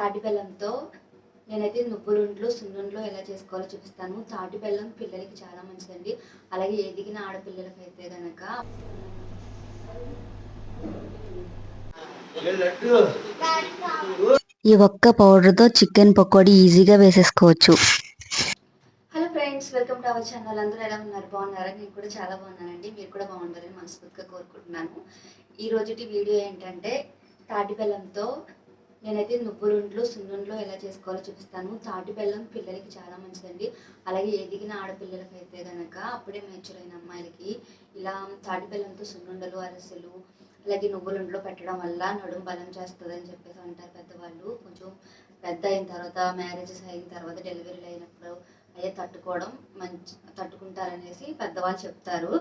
తాటి బెల్లంతో నేనైతే నువ్వులుండ్లు సున్నుండ్లు ఎలా చేసుకోవాలో చూపిస్తాను. తాటి బెల్లం పిల్లలకి చాలా మంచిదండి. అలాగే ఎదిగిన ఆడపిల్లలకి అయితే గనక ఈ ఒక్క పౌడర్తో చికెన్ పకోడీ ఈజీగా వేసేసుకోవచ్చు. Hello friends welcome to our channel. అందరూ ఎలా ఉన్నారు? బాగున్నారా? నేను కూడా చాలా బాగున్నానండి. మీరు కూడా బాగుంటారని మనస్ఫూర్తిగా కోరుకుంటున్నాను. ఈ రోజుటి వీడియో ఏంటంటే తాటి బెల్లంతో నేనైతే నువ్వులుండ్లు సున్నుండ్లు ఎలా చేసుకోవాలో చూపిస్తాను. తాటి బెల్లం పిల్లలకి చాలా మంచిదండి. అలాగే ఎదిగిన ఆడపిల్లలకి అయితే కనుక అప్పుడే మెచ్యూర్ అయిన అమ్మాయిలకి ఇలా తాటి బెల్లంతో సున్నుండలు అరిసెలు అలాగే నువ్వులుండ్లు పెట్టడం వల్ల నడుము బలం చేస్తుంది అని చెప్పేసి అంటారు పెద్దవాళ్ళు. కొంచెం పెద్ద అయిన తర్వాత మ్యారేజెస్ అయిన తర్వాత డెలివరీలు అయినప్పుడు అయ్యే తట్టుకోవడం మంచి తట్టుకుంటారనేసి పెద్దవాళ్ళు చెప్తారు.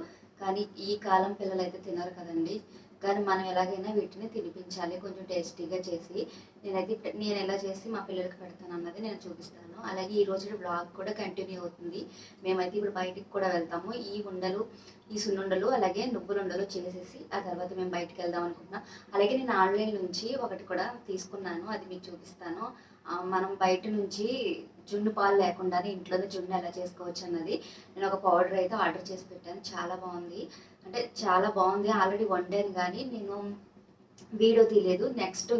కానీ ఈ కాలం పిల్లలు అయితే తినరు కదండి. కానీ మనం ఎలాగైనా వీటిని తినిపించాలి కొంచెం టేస్టీగా చేసి. నేనైతే నేను ఎలా చేసి మా పిల్లలకి పెడతాను అన్నది నేను చూపిస్తాను. అలాగే ఈ రోజు బ్లాగ్ కూడా కంటిన్యూ అవుతుంది. మేమైతే ఇప్పుడు బయటికి కూడా వెళ్తాము. ఈ ఉండలు ఈ సున్నుండలు అలాగే నువ్వులుండలు చేసేసి ఆ తర్వాత మేము బయటికి వెళ్దాం అనుకుంటున్నాం. అలాగే నేను ఆన్లైన్ నుంచి ఒకటి కూడా తీసుకున్నాను. అది మీకు చూపిస్తాను. మనం బయట నుంచి జున్ను పాలు లేకుండానే ఇంట్లోనే జున్ను ఎలా చేసుకోవచ్చు అన్నది నేను ఒక పౌడర్ అయితే ఆర్డర్ చేసి పెట్టాను. చాలా బాగుంది. అంటే చాలా బాగుంది. ఆల్రెడీ వండాను కానీ నేను వీడియో తీయలేదు. నెక్స్ట్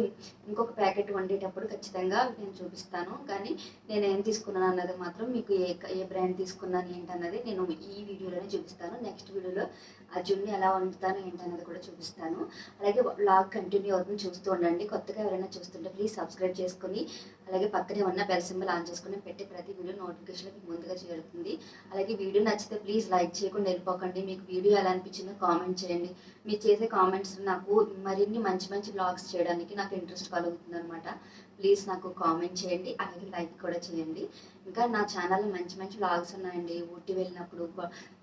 ఇంకొక ప్యాకెట్ వండేటప్పుడు ఖచ్చితంగా నేను చూపిస్తాను. కానీ నేను ఏం తీసుకున్నాను అన్నది మాత్రం మీకు ఏ ఏ బ్రాండ్ తీసుకున్నాను ఏంటన్నది నేను ఈ వీడియోలోనే చూపిస్తాను. నెక్స్ట్ వీడియోలో ఆ ఎలా వండుతాను ఏంటన్నది కూడా చూపిస్తాను. అలాగే బ్లాగ్ కంటిన్యూ అవుతుంది చూస్తూ ఉండండి. కొత్తగా ఎవరైనా చూస్తుంటే ప్లీజ్ సబ్స్క్రైబ్ చేసుకొని అలాగే పక్కనే ఉన్న బెల్ సింబల్ ఆన్ చేసుకుని పెట్టి ప్రతి వీడియో నోటిఫికేషన్ మీకు ముందుగా చేరుతుంది. అలాగే వీడియో నచ్చితే ప్లీజ్ లైక్ చేయకుండా వెళ్ళిపోకండి. మీకు వీడియో ఎలా అనిపించిందో కామెంట్ చేయండి. మీరు చేసే కామెంట్స్ నాకు మరిన్ని మంచి మంచి బ్లాగ్స్ చేయడానికి నాకు ఇంట్రెస్ట్ కలుగుతుంది అనమాట ప్లీజ్ నాకు కామెంట్ చేయండి. అలాగే లైక్ కూడా చేయండి. ఇంకా నా ఛానల్లో మంచి మంచి బ్లాగ్స్ ఉన్నాయండి. ఊటీ వెళ్ళినప్పుడు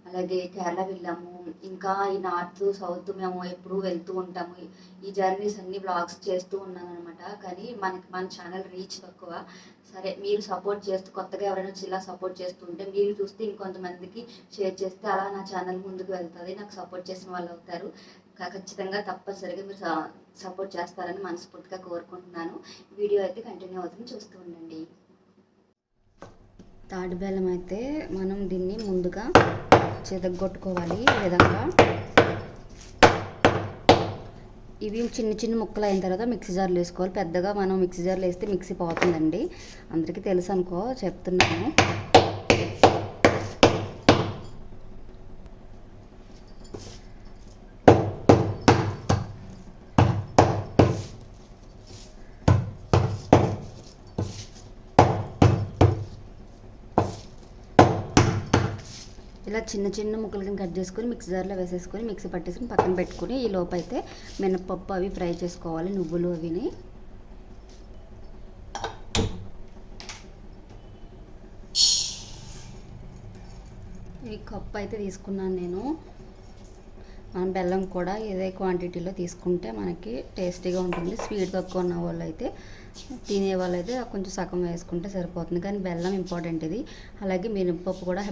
అలాగే కేరళ వెళ్ళాము. ఇంకా ఈ నార్త్ సౌత్ మేము ఎప్పుడు వెళ్తూ ఉంటాము. ఈ జర్నీస్ అన్ని బ్లాగ్స్ చేస్తూ ఉన్నాను అనమాట కానీ మనకి మన ఛానల్ రీచ్ తక్కువ. సరే మీరు సపోర్ట్ చేస్తూ కొత్తగా ఎవరైనా వచ్చి ఇలా సపోర్ట్ చేస్తుంటే మీరు చూస్తే ఇంకొంతమందికి షేర్ చేస్తే అలా నా ఛానల్ ముందుకు వెళ్తుంది. నాకు సపోర్ట్ చేసిన వాళ్ళు అవుతారు. ఖచ్చితంగా తప్పనిసరిగా మీరు సపోర్ట్ చేస్తారని మనస్ఫూర్తిగా కోరుకుంటున్నాను. వీడియో అయితే కంటిన్యూ అవుతుంది. చూస్తూ ఉండండి. తాటి బెల్లం అయితే మనం దీన్ని ముందుగా చెదగొట్టుకోవాలి ఈ విధంగా. ఇవి చిన్న చిన్న ముక్కలు అయిన తర్వాత మిక్సీ జార్లు వేసుకోవాలి. పెద్దగా మనం మిక్సీ జార్లు వేస్తే మిక్సీ పోతుందండి. అందరికీ తెలుసు అనుకో చెప్తున్నాను. ఇలా చిన్న చిన్న ముక్కలు కింద కట్ చేసుకొని మిక్సీ జార్లో వేసేసుకొని మిక్సీ పట్టేసుకొని పక్కన పెట్టుకొని ఈ లోపు అయితే మినపప్పు అవి ఫ్రై చేసుకోవాలి నువ్వులు అవిని. ఈ కప్పు అయితే తీసుకున్నాను నేను. మనం బెల్లం కూడా ఇదే క్వాంటిటీలో తీసుకుంటే మనకి టేస్టీగా ఉంటుంది స్వీట్ తక్కువ ఉన్న వాళ్ళు అయితే తినే వాళ్ళైతే కొంచెం సగం వేసుకుంటే సరిపోతుంది. కానీ బెల్లం ఇంపార్టెంట్ ఇది. అలాగే మినపప్పు కూడా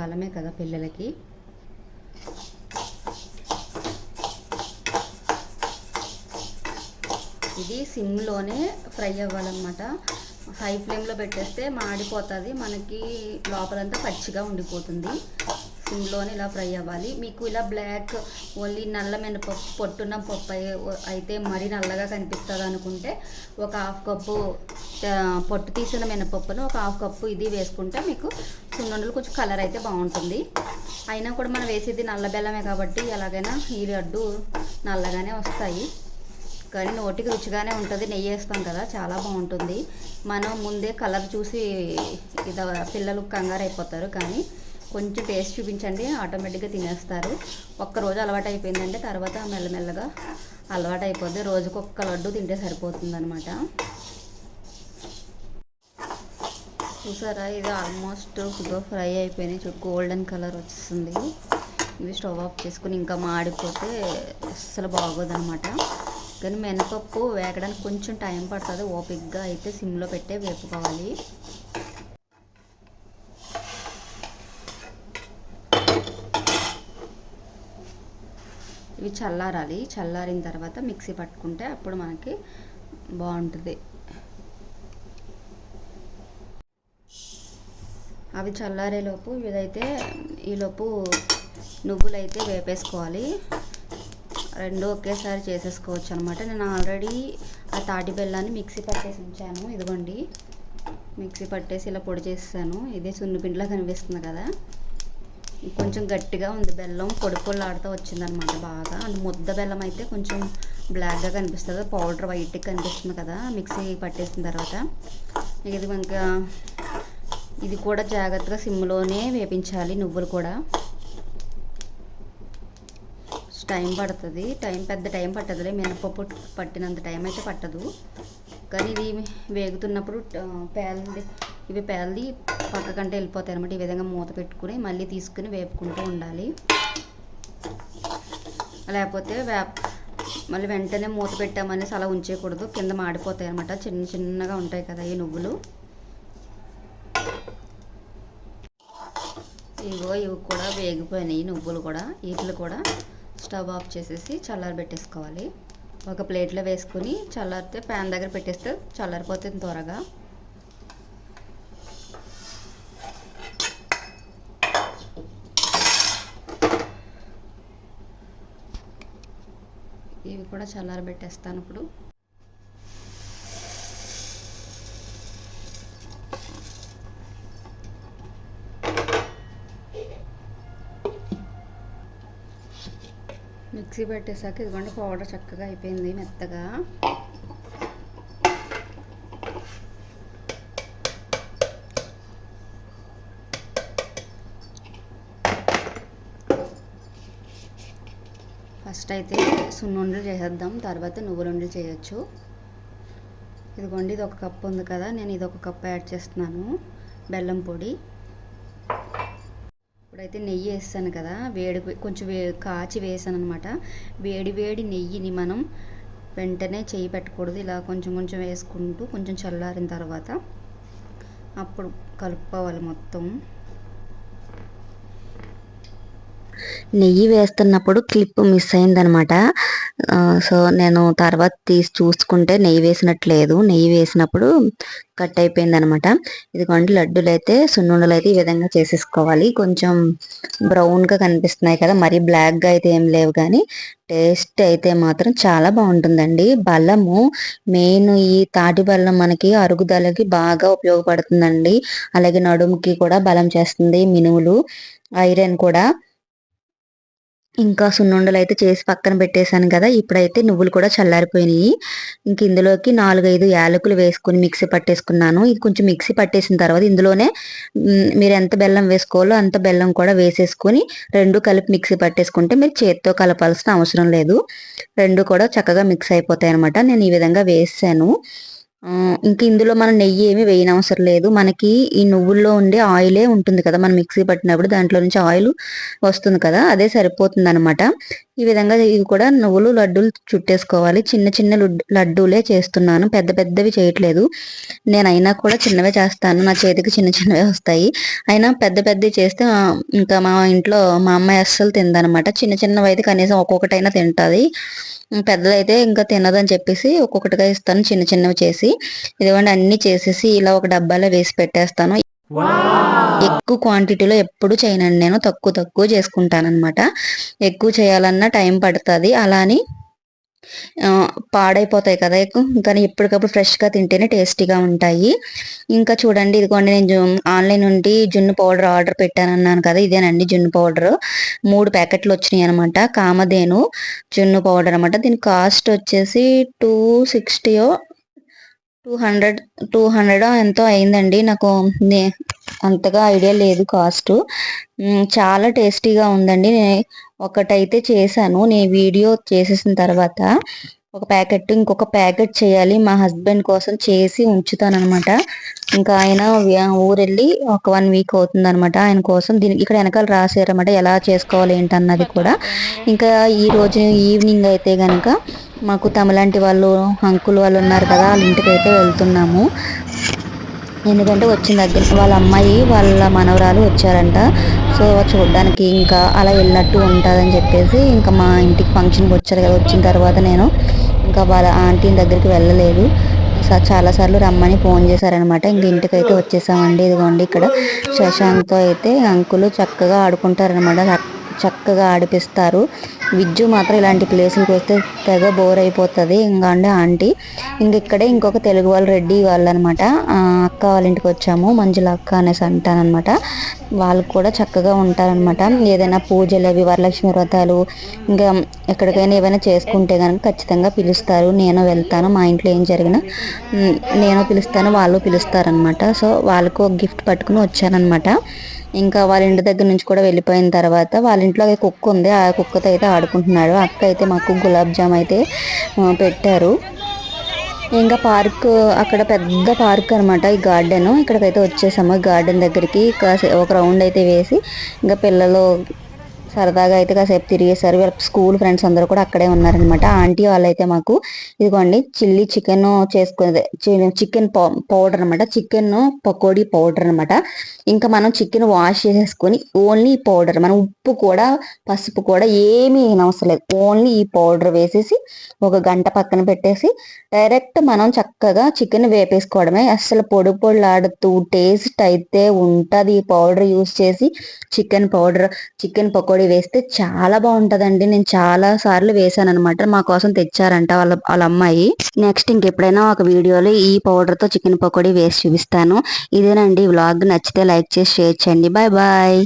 బలమే కదా పిల్లలకి. ఇది సిమ్లోనే ఫ్రై అవ్వాలన్నమాట. హై ఫ్లేమ్లో పెట్టేస్తే మాడిపోతుంది. మనకి లోపలంతా పచ్చిగా ఉండిపోతుంది. ఇందులోనే ఇలా ఫ్రై అవ్వాలి. మీకు ఇలా బ్లాక్ ఓన్లీ నల్ల మినపప్పు పొట్టున్న పప్పు అయితే మరీ నల్లగా కనిపిస్తుంది అనుకుంటే ఒక హాఫ్ కప్పు పొట్టు తీసిన మినపప్పును ఒక హాఫ్ కప్పు ఇది వేసుకుంటే మీకు సున్నుండలు కొంచెం కలర్ అయితే బాగుంటుంది. అయినా కూడా మనం వేసేది నల్ల బెల్లమే కాబట్టి ఎలాగైనా ఈ లడ్డు నల్లగానే వస్తాయి. కానీ నోటికి రుచిగానే ఉంటుంది. నెయ్యి వేస్తాం కదా చాలా బాగుంటుంది. మనం ముందే కలర్ చూసి ఇద పిల్లలు కంగారు అయిపోతారు కానీ కొంచెం టేస్ట్ చూపించండి ఆటోమేటిక్గా తినేస్తారు. ఒక్కరోజు అలవాటు అయిపోయిందంటే తర్వాత మెల్లమెల్లగా అలవాటు అయిపోద్ది. రోజుకు ఒక్క లడ్డు తింటే సరిపోతుంది అనమాట చూసారా? ఇది ఆల్మోస్ట్ ఫుడ్గా ఫ్రై అయిపోయింది చూ గోల్డెన్ కలర్ వచ్చేస్తుంది ఇవి స్టవ్ ఆఫ్ చేసుకుని ఇంకా మాడిపోతే అస్సలు బాగోదనమాట కానీ మినపప్పు వేగడానికి కొంచెం టైం పడుతుంది. ఓపిక్గా అయితే సిమ్లో పెట్టే వేపుకోవాలి. ఇవి చల్లారాలి. చల్లారిన తర్వాత మిక్సీ పట్టుకుంటే అప్పుడు మనకి బాగుంటుంది. అవి చల్లారేలోపు ఇదైతే ఈలోపు నువ్వులైతే వేపేసుకోవాలి. రెండు ఒకేసారి చేసేసుకోవచ్చు అనమాట నేను ఆల్రెడీ ఆ తాటి బెల్లాన్ని మిక్సీ పట్టేసి ఉంచాను. ఇదిగోండి. మిక్సీ పట్టేసి ఇలా పొడి చేస్తాను. ఇదే సున్నిపిండిలా కనిపిస్తుంది కదా. కొంచెం గట్టిగా ఉంది బెల్లం పొడి పొడిలాడుతూ వచ్చిందనమాట బాగా. అండ్ ముద్ద బెల్లం అయితే కొంచెం బ్లాక్గా కనిపిస్తుంది పౌడర్ వైట్గా కనిపిస్తుంది కదా మిక్సీ పట్టేసిన తర్వాత. ఇది ఇంకా ఇది కూడా జాగ్రత్తగా సిమ్లోనే వేపించాలి నువ్వులు కూడా. టైం పడుతుంది టైం పెద్ద టైం పట్టదులే మినపప్పు పట్టినంత టైం అయితే పట్టదు. కానీ ఇది వేగుతున్నప్పుడు పేల ఇవి పేలది పక్కకంటే వెళ్ళిపోతాయి అనమాట ఈ విధంగా మూత పెట్టుకుని మళ్ళీ తీసుకుని వేపుకుంటూ ఉండాలి. లేకపోతే వేప మళ్ళీ వెంటనే మూత పెట్టామనేసి అలా ఉంచేయకూడదు. కింద మాడిపోతాయి అనమాట చిన్న చిన్నగా ఉంటాయి కదా ఈ నువ్వులు. ఇగో ఇవి కూడా వేగిపోయినాయి. నువ్వులు కూడా వీటిలు కూడా స్టవ్ ఆఫ్ చేసేసి చల్లారి పెట్టేసుకోవాలి. ఒక ప్లేట్లో వేసుకుని చల్లారితే ప్యాన్ దగ్గర పెట్టేస్తే చల్లారిపోతుంది త్వరగా ఇవి కూడా చల్లారబెట్టేస్తాను ఇప్పుడు. మిక్సీ పెట్టేశాక ఇదిగోండి పౌడర్ చక్కగా అయిపోయింది మెత్తగా. ఫస్ట్ అయితే సున్నుండలు చేసేద్దాం తర్వాత నువ్వులుండలు చేయొచ్చు. ఇదిగోండి ఇది ఒక కప్పు ఉంది కదా నేను ఇది ఒక కప్పు యాడ్ చేస్తున్నాను బెల్లం పొడి. ఇప్పుడైతే నెయ్యి వేస్తాను కదా వేడి కొంచెం వే కాచి వేసాను అనమాట వేడి వేడి నెయ్యిని మనం వెంటనే చేయి పెట్టకూడదు ఇలా కొంచెం కొంచెం వేసుకుంటూ కొంచెం చల్లారిన తర్వాత అప్పుడు కలుపుకోవాలి మొత్తం. నెయ్యి వేస్తున్నప్పుడు క్లిప్ మిస్ అయిందనమాట. సో నేను తర్వాత తీసి చూసుకుంటే నెయ్యి వేసినట్టు లేదు నెయ్యి వేసినప్పుడు కట్ అయిపోయింది అనమాట ఇదిగోండి లడ్డూలు అయితే సున్నుండలు అయితే ఈ విధంగా చేసేసుకోవాలి. కొంచెం బ్రౌన్గా కనిపిస్తున్నాయి కదా మరీ బ్లాక్గా అయితే ఏం లేవు కానీ టేస్ట్ అయితే మాత్రం చాలా బాగుంటుందండి. బల్లము మెయిన్ ఈ తాటి బలం మనకి అరుగుదలకి బాగా ఉపయోగపడుతుందండి. అలాగే నడుముకి కూడా బలం చేస్తుంది మినువులు ఐరన్ కూడా. ఇంకా సున్నుండలు అయితే చేసి పక్కన పెట్టేశాను కదా ఇప్పుడైతే నువ్వులు కూడా చల్లారిపోయినాయి. ఇంక ఇందులోకి నాలుగైదు యాలకులు వేసుకుని మిక్సీ పట్టేసుకున్నాను. ఇది కొంచెం మిక్సీ పట్టేసిన తర్వాత ఇందులోనే మీరు ఎంత బెల్లం వేసుకోవాలో అంత బెల్లం కూడా వేసేసుకొని రెండు కలిపి మిక్సీ పట్టేసుకుంటే మీరు చేత్తో కలపాల్సిన అవసరం లేదు. రెండు కూడా చక్కగా మిక్స్ అయిపోతాయి అనమాట నేను ఈ విధంగా వేసాను. ఇంక ఇందులో మనం నెయ్యి ఏమి వేయనవసరం లేదు. మనకి ఈ నువ్వుల్లో ఉండే ఆయిలే ఉంటుంది కదా మనం మిక్సీ పట్టినప్పుడు దాంట్లో నుంచి ఆయిల్ వస్తుంది కదా అదే సరిపోతుంది అనమాట ఈ విధంగా ఇవి కూడా నువ్వులు లడ్డూలు చుట్టేసుకోవాలి. చిన్న చిన్న లడ్డూలే చేస్తున్నాను. పెద్ద పెద్దవి చేయట్లేదు. నేను అయినా కూడా చిన్నవే చేస్తాను. నా చేతికి చిన్న చిన్నవే వస్తాయి. అయినా పెద్ద పెద్దవి చేస్తే ఇంకా మా ఇంట్లో మా అమ్మాయి అస్సలు తిందనమాట. చిన్న చిన్నవి అయితే కనీసం ఒక్కొక్కటైనా తింటుంది. పెద్దదైతే ఇంకా తినదని చెప్పేసి ఒక్కొక్కటిగా ఇస్తాను. చిన్న చిన్నవి చేసి ఇదిగోండి అన్ని చేసేసి ఇలా ఒక డబ్బాలో వేసి పెట్టేస్తాను. ఎక్కువ క్వాంటిటీలో ఎప్పుడు చేయనండి నేను తక్కువ తక్కువ చేసుకుంటాను అనమాట ఎక్కువ చేయాలన్నా టైం పడుతుంది. అలాని పాడైపోతాయి కదా. కానీ ఎప్పటికప్పుడు ఫ్రెష్గా తింటేనే టేస్టీగా ఉంటాయి. ఇంకా చూడండి ఇదిగోండి నేను ఆన్లైన్ నుండి జున్ను పౌడర్ ఆర్డర్ పెట్టాను అన్నాను కదా. ఇదేనండి జున్ను పౌడర్ మూడు ప్యాకెట్లు వచ్చినాయి అనమాట కామధేను జున్ను పౌడర్ అనమాట దీని కాస్ట్ వచ్చేసి టూ సిక్స్టీయో టూ హండ్రెడ్ టూ హండ్రెడ్ ఎంతో అయిందండి. నాకు నే- అంతగా ఐడియా లేదు కాస్ట్. చాలా టేస్టీగా ఉందండి. నేను ఒకటైతే చేశాను. నేను వీడియో చేసేసిన తర్వాత ఒక ప్యాకెట్ ఇంకొక ప్యాకెట్ చేయాలి. మా హస్బెండ్ కోసం చేసి ఉంచుతాను అనమాట ఇంకా ఆయన ఊరెళ్ళి ఒక వన్ వీక్ అవుతుంది అనమాట ఆయన కోసం దీనికి ఇక్కడ వెనకాల రాసారనమాట ఎలా చేసుకోవాలి ఏంటన్నది కూడా. ఇంకా ఈ రోజు ఈవినింగ్ అయితే కనుక మాకు తమలాంటి వాళ్ళు అంకుల్ వాళ్ళు ఉన్నారు కదా వాళ్ళ ఇంటికి అయితే వెళ్తున్నాము. ఎందుకంటే వచ్చిన దగ్గర వాళ్ళ అమ్మాయి వాళ్ళ మనవరాలు వచ్చారంట. సో చూడడానికి ఇంకా అలా వెళ్ళినట్టు ఉంటుందని చెప్పేసి ఇంకా మా ఇంటికి ఫంక్షన్కి వచ్చారు కదా వచ్చిన తర్వాత నేను ఇంకా వాళ్ళ ఆంటీ దగ్గరికి వెళ్ళలేదు. చాలాసార్లు చాలా సార్లు రమ్మని ఫోన్ చేశారనమాట ఇంక ఇంటికైతే వచ్చేసామండి. ఇదిగోండి ఇక్కడ శశాంక్తో అయితే అంకులు చక్కగా ఆడుకుంటారనమాట చక్కగా ఆడిపిస్తారు. విజ్జు మాత్రం ఇలాంటి ప్లేసులకు వస్తే తెగ బోర్ అయిపోతుంది. ఇంకా అంటే ఆంటీ. ఇంక ఇక్కడే ఇంకొక తెలుగు వాళ్ళు రెడ్డి వాళ్ళు అనమాట అక్క వాళ్ళ ఇంటికి వచ్చాము మంజుల అక్క అనేసి అంటానమాట వాళ్ళు కూడా చక్కగా ఉంటారనమాట ఏదైనా పూజలు అవి వరలక్ష్మి వ్రతాలు ఇంకా ఎక్కడికైనా ఏమైనా చేసుకుంటే కనుక ఖచ్చితంగా పిలుస్తారు. నేను వెళ్తాను మా ఇంట్లో ఏం జరిగినా. నేను పిలుస్తాను వాళ్ళు పిలుస్తారనమాట సో వాళ్ళకు ఒక గిఫ్ట్ పట్టుకుని వచ్చానమాట ఇంకా వాళ్ళ ఇంటి దగ్గర నుంచి కూడా వెళ్ళిపోయిన తర్వాత వాళ్ళ ఇంట్లో కుక్క ఉంది. ఆ కుక్కతో అయితే ఆడుకుంటున్నాడు. అక్క అయితే మాకు గులాబ్ జామ్ అయితే పెట్టారు. ఇంకా పార్క్ అక్కడ పెద్ద పార్క్ అనమాట ఈ గార్డెన్. ఇక్కడికైతే వచ్చేసాము. గార్డెన్ దగ్గరికి ఒక రౌండ్ అయితే వేసి ఇంకా పిల్లలు సరదాగా అయితే కాసేపు తిరిగేసారు. వీళ్ళ స్కూల్ ఫ్రెండ్స్ అందరూ కూడా అక్కడే ఉన్నారనమాట ఆంటీ వాళ్ళైతే మాకు ఇదిగోండి చిల్లీ చికెన్ చేసుకునేది చికెన్ పౌడర్ అనమాట చికెన్ పకోడీ పౌడర్ అనమాట ఇంకా మనం చికెన్ వాష్ చేసేసుకొని ఓన్లీ పౌడర్ మనం ఉప్పు కూడా పసుపు కూడా ఏమీ అవసరం లేదు. ఓన్లీ ఈ పౌడర్ వేసేసి ఒక గంట పక్కన పెట్టేసి డైరెక్ట్ మనం చక్కగా చికెన్ వేపేసుకోవడమే. అసలు పొడి పొడులాడుతూ టేస్ట్ అయితే ఉంటుంది ఈ పౌడర్ యూస్ చేసి chicken powder chicken pakodi pakodi వేస్తే చాలా బాగుంటదండి. నేను చాలా సార్లు వేసాను అనమాట మా కోసం తెచ్చారంట వాళ్ళ వాళ్ళ అమ్మాయి. నెక్స్ట్ ఇంకెప్పుడైనా ఒక వీడియోలో ఈ పౌడర్తో చికెన్ పకోడీ వేసి చూపిస్తాను. ఇదేనండి వ్లాగ్. నచ్చితే లైక్ చేసి షేర్ చేయండి. Bye bye.